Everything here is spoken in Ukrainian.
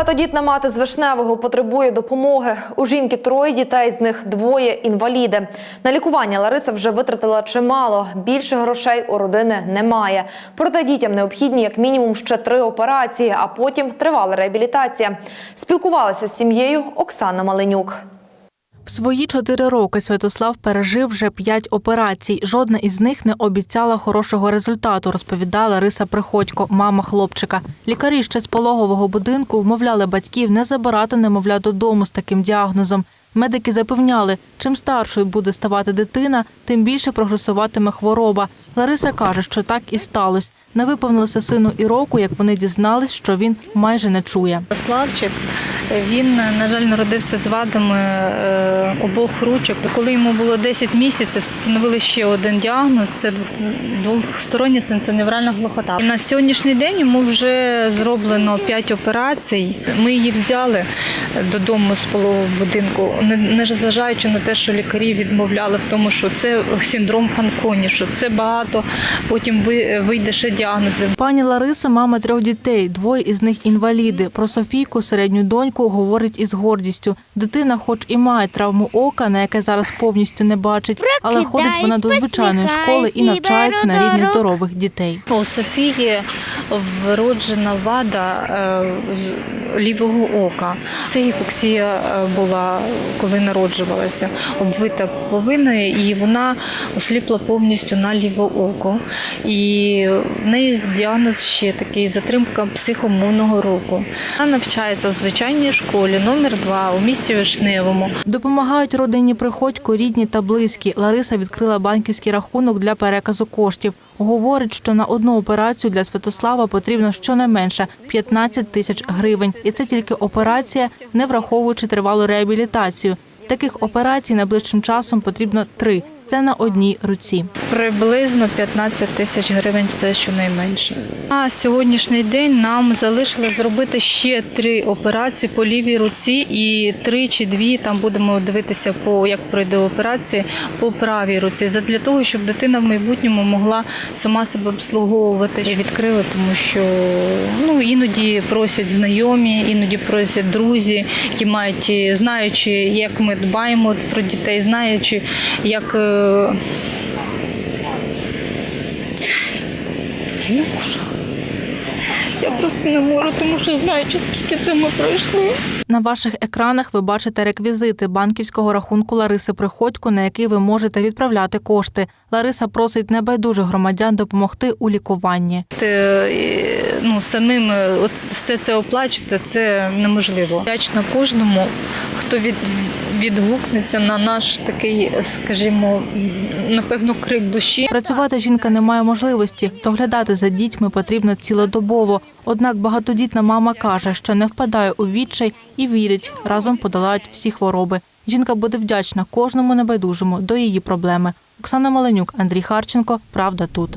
Багатодітна мати з Вишневого потребує допомоги. У жінки троє дітей, з них двоє інваліди. На лікування Лариса вже витратила чимало. Більше грошей у родини немає. Проте дітям необхідні як мінімум ще три операції, а потім тривала реабілітація. Спілкувалася з сім'єю Оксана Маленюк. Свої чотири роки Святослав пережив вже п'ять операцій. Жодна із них не обіцяла хорошого результату, розповідала Лариса Приходько, мама хлопчика. Лікарі ще з пологового будинку вмовляли батьків не забирати немовля додому з таким діагнозом. Медики запевняли, чим старшою буде ставати дитина, тим більше прогресуватиме хвороба. Лариса каже, що так і сталося. Не виповнилося сину і року, як вони дізнались, що він майже не чує. Славчик, він, на жаль, народився з вадами е, обох ручок. Коли йому було 10 місяців, встановили ще один діагноз це двостороння сенсоневральна глухота. На сьогоднішній день йому вже зроблено 5 операцій. Ми її взяли додому з полового будинку, не- не зважаючи на те, що лікарі відмовляли в тому, що це синдром Фанконі, що це багато, потім ви- вийде ще діагнози. Пані Лариса мама трьох дітей, двоє із них інваліди. Про Софійку, середню доньку, говорить із гордістю. Дитина, хоч і має травму ока, на яке зараз повністю не бачить, але ходить вона до звичайної школи і навчається на рівні здорових дітей. У Софії вроджена вада е, лівого ока. Це гіпоксія е, була, коли народжувалася, обвита половиною, і вона осліпла повністю на ліве око. І в неї діагноз ще такий затримка психомовного року. Вона навчається в звичайній школі номер 2 у місті Вишневому. Допомагають родині приходько, рідні та близькі. Лариса відкрила банківський рахунок для переказу коштів. Говорить, що на одну операцію для Святослава потрібно щонайменше 15 тисяч гривень. І це тільки операція, не враховуючи тривалу реабілітацію. Таких операцій найближчим часом потрібно три. Це на одній руці. Приблизно 15 тисяч гривень це щонайменше. На сьогоднішній день нам залишилось зробити ще три операції по лівій руці і три чи дві там будемо дивитися по як пройде операції по правій руці. Задля того, щоб дитина в майбутньому могла сама себе обслуговувати. Я відкрила, тому що ну іноді просять знайомі, іноді просять друзі, які мають знаючи, як ми дбаємо про дітей, знаючи, як. Я просто не можу, тому що знаючи, скільки це ми пройшли. На ваших екранах ви бачите реквізити банківського рахунку Лариси Приходько, на який ви можете відправляти кошти. Лариса просить небайдужих громадян допомогти у лікуванні. Е, Ну, самим е, от все це оплачувати це неможливо. Вдячна кожному, хто від, відгукнеться на наш такий, скажімо, напевно, крик душі. Працювати жінка не має можливості, доглядати за дітьми потрібно цілодобово. Однак багатодітна мама каже, що не впадає у відчай і вірить, разом подолають всі хвороби. Жінка буде вдячна кожному небайдужому до її проблеми. Оксана Маленюк, Андрій Харченко. Правда тут.